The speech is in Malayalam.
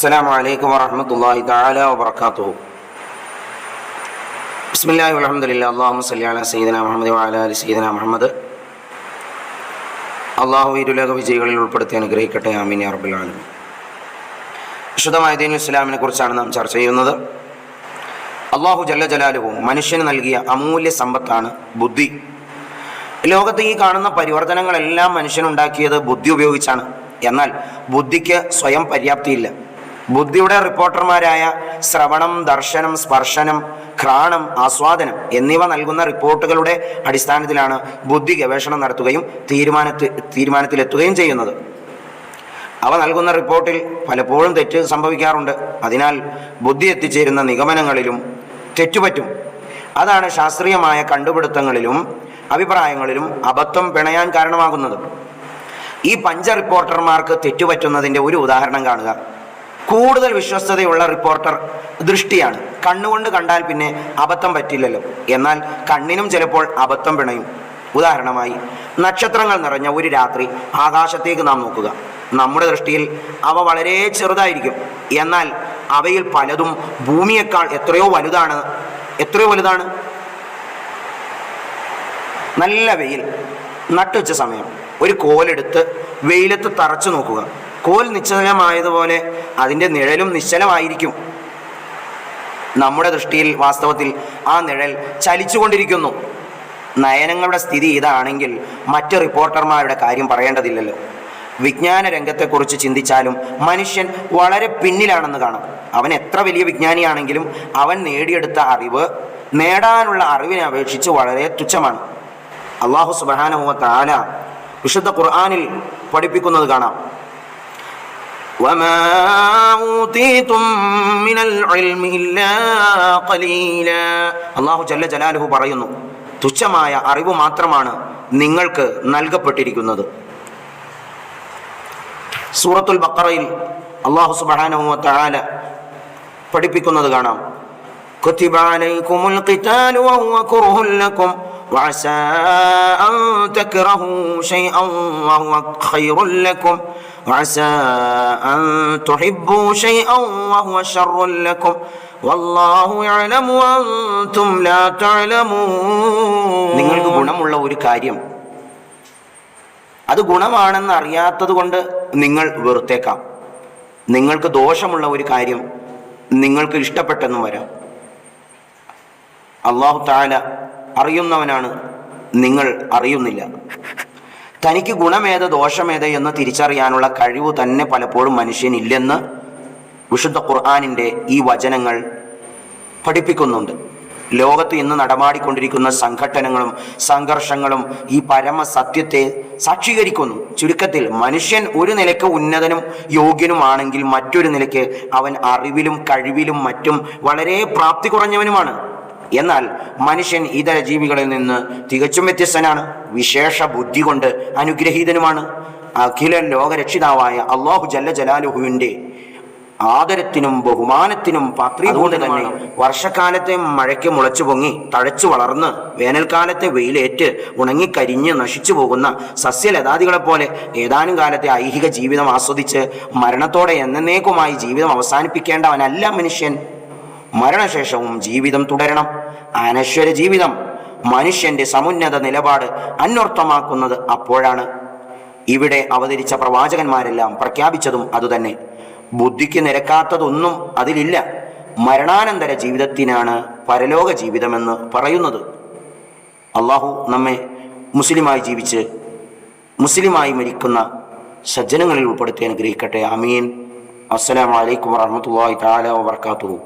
السلام عليكم ورحمة الله تعالى وبركاته بسم الله والحمد لله اللهم صل على سيدنا محمد وعلى آل سيدنا محمد അള്ളാഹു ഇരുലോക വിജയികളിൽ ഉൾപ്പെടുത്തി അനുഗ്രഹിക്കട്ടെ ആമീൻ യാ റബ്ബുൽ ആലമീൻ വിശുദ്ധമായ ദീൻ ഇസ്ലാമിനെ കുറിച്ചാണ് നാം ചർച്ച ചെയ്യുന്നത് അള്ളാഹു ജല്ല ജലാലുവും മനുഷ്യന് നൽകിയ അമൂല്യ സമ്പത്താണ് ബുദ്ധി ലോകത്ത് ഈ കാണുന്ന പരിവർത്തനങ്ങളെല്ലാം മനുഷ്യനുണ്ടാക്കിയത് ബുദ്ധി ഉപയോഗിച്ചാണ് എന്നാൽ ബുദ്ധിക്ക് സ്വയം പര്യാപ്തിയില്ല ബുദ്ധിയുടെ റിപ്പോർട്ടർമാരായ ശ്രവണം ദർശനം സ്പർശനം ഘ്രാണം ആസ്വാദനം എന്നിവ നൽകുന്ന റിപ്പോർട്ടുകളുടെ അടിസ്ഥാനത്തിലാണ് ബുദ്ധി ഗവേഷണം നടത്തുകയും തീരുമാനത്തിൽ തീരുമാനത്തിലെത്തുകയും ചെയ്യുന്നത്. അവ നൽകുന്ന റിപ്പോർട്ടിൽ പലപ്പോഴും തെറ്റ് സംഭവിക്കാറുണ്ട്. അതിനാൽ ബുദ്ധി എത്തിച്ചേരുന്ന നിഗമനങ്ങളിലും തെറ്റുപറ്റും. അതാണ് ശാസ്ത്രീയമായ കണ്ടുപിടുത്തങ്ങളിലും അഭിപ്രായങ്ങളിലും അബദ്ധം പിണയാൻ കാരണമാകുന്നത്. ഈ പഞ്ച റിപ്പോർട്ടർമാർക്ക് തെറ്റുപറ്റുന്നതിന്റെ ഒരു ഉദാഹരണം കാണുക. കൂടുതൽ വിശ്വസ്തതയുള്ള റിപ്പോർട്ടർ ദൃഷ്ടിയാണ്. കണ്ണുകൊണ്ട് കണ്ടാൽ പിന്നെ അബദ്ധം പറ്റില്ലല്ലോ. എന്നാൽ കണ്ണിനും ചിലപ്പോൾ അബദ്ധം പിണയും. ഉദാഹരണമായി നക്ഷത്രങ്ങൾ നിറഞ്ഞ ഒരു രാത്രി ആകാശത്തേക്ക് നാം നോക്കുക. നമ്മുടെ ദൃഷ്ടിയിൽ അവ വളരെ ചെറുതായിരിക്കും. എന്നാൽ അവയിൽ പലതും ഭൂമിയേക്കാൾ എത്രയോ വലുതാണ്. എത്രയോ വലുതാണ്? നല്ല വെയിൽ. നട്ടുവച്ച സമയം. ഒരു കോലെടുത്ത് വെയിലത്ത് തറച്ചു നോക്കുക. കോൽ നിശ്ചലമായതുപോലെ അതിന്റെ നിഴലും നിശ്ചലമായിരിക്കും. നമ്മുടെ ദൃഷ്ടിയിൽ വാസ്തവത്തിൽ ആ നിഴൽ ചലിച്ചുകൊണ്ടിരിക്കുന്നു. നയനങ്ങളുടെ സ്ഥിതി ഇതാണെങ്കിൽ മറ്റ് റിപ്പോർട്ടർമാരുടെ കാര്യം പറയേണ്ടതില്ലല്ലോ. വിജ്ഞാന രംഗത്തെക്കുറിച്ച് ചിന്തിച്ചാലും മനുഷ്യൻ വളരെ പിന്നിലാണെന്ന് കാണാം. അവൻ എത്ര വലിയ വിജ്ഞാനിയാണെങ്കിലും അവൻ നേടിയെടുത്ത അറിവ് നേടാനുള്ള അറിവിനെ അപേക്ഷിച്ച് വളരെ തുച്ഛമാണ്. അള്ളാഹു സുബാനുഭവ താല വിശുദ്ധ ഖുർആാനിൽ പഠിപ്പിക്കുന്നത് കാണാം. وما أوتيتم من العلم إلا قليلا അള്ളാഹു ജല്ല ജലാലുഹു പറയുന്നു തുച്ഛമായ അറിവ് മാത്രമാണ് നിങ്ങൾക്ക് നൽകപ്പെട്ടിരിക്കുന്നത് സൂറത്തുൽ ബക്കറയിൽ അള്ളാഹു സുബ്ഹാനഹു വ തആല പഠിപ്പിക്കുന്നത് കാണാം كتب عليكم القتال وهو كره لكم وعسى أن تكرهوا شيئا وهو خير لكم وعسى أن تحبوا شيئا وهو شر لكم والله يعلم وأنتم لا تعلمون നിങ്ങൾക്ക് ഗുണമുള്ള ഒരു കാര്യം അത് ഗുണമാണെന്ന് അറിയാത്തത് കൊണ്ട് നിങ്ങൾ വെറുത്തേക്കാം നിങ്ങൾക്ക് ദോഷമുള്ള ഒരു കാര്യം നിങ്ങൾക്ക് ഇഷ്ടപ്പെട്ടെന്നും വരാം അള്ളാഹു താല അറിയുന്നവനാണ്. നിങ്ങൾ അറിയുന്നില്ല. തനിക്ക് ഗുണമേത് ദോഷമേത് എന്ന് തിരിച്ചറിയാനുള്ള കഴിവ് തന്നെ പലപ്പോഴും മനുഷ്യനില്ലെന്ന് വിശുദ്ധ ഖുർആാനിന്റെ ഈ വചനങ്ങൾ പഠിപ്പിക്കുന്നുണ്ട്. ലോകത്ത് ഇന്ന് നടമാടിക്കൊണ്ടിരിക്കുന്ന സംഘട്ടനങ്ങളും സംഘർഷങ്ങളും ഈ പരമസത്യത്തെ സാക്ഷീകരിക്കുന്നു. ചുരുക്കത്തിൽ മനുഷ്യൻ ഒരു നിലയ്ക്ക് ഉന്നതനും യോഗ്യനുമാണെങ്കിൽ മറ്റൊരു നിലയ്ക്ക് അവൻ അറിവിലും കഴിവിലും മറ്റും വളരെ പ്രാപ്തി കുറഞ്ഞവനുമാണ്. എന്നാൽ മനുഷ്യൻ ഇതര ജീവികളിൽ നിന്ന് തികച്ചും വ്യത്യസ്തനാണ്. വിശേഷ ബുദ്ധി കൊണ്ട് അനുഗ്രഹീതനുമാണ്. അഖില ലോകരക്ഷിതാവായ അള്ളാഹു ജല്ല ജലാലുഹുവിന്റെ ആദരത്തിനും ബഹുമാനത്തിനും പാത്രീഭൂത തന്നെ വർഷക്കാലത്തെ മഴയ്ക്ക് മുളച്ചു പൊങ്ങി തഴച്ചു വളർന്ന് വേനൽക്കാലത്തെ വെയിലേറ്റ് ഉണങ്ങിക്കരിഞ്ഞ് നശിച്ചു പോകുന്ന സസ്യലതാദികളെപ്പോലെ ഏതാനും കാലത്തെ ഐഹിക ജീവിതം ആസ്വദിച്ച് മരണത്തോടെ എന്നേക്കുമായി ജീവിതം അവസാനിപ്പിക്കേണ്ടവനല്ല മനുഷ്യൻ. മരണശേഷവും ജീവിതം തുടരണം. അനശ്വര ജീവിതം മനുഷ്യന്റെ സമുന്നത നിലപാട് അന്വർത്ഥമാക്കുന്നത് അപ്പോഴാണ്. ഇവിടെ അവതരിച്ച പ്രവാചകന്മാരെല്ലാം പ്രഖ്യാപിച്ചതും അതുതന്നെ. ബുദ്ധിക്ക് നിരക്കാത്തതൊന്നും അതിലില്ല. മരണാനന്തര ജീവിതത്തിനാണ് പരലോക ജീവിതമെന്ന് പറയുന്നത്. അള്ളാഹു നമ്മെ മുസ്ലിമായി ജീവിച്ച് മുസ്ലിമായി മരിക്കുന്ന സജ്ജനങ്ങളിൽ ഉൾപ്പെടുത്തി അനുഗ്രഹിക്കട്ടെ. അമീൻ അസ്സലാമലൈക്കും വാഹമത്തല്ലാ താല വാത്തു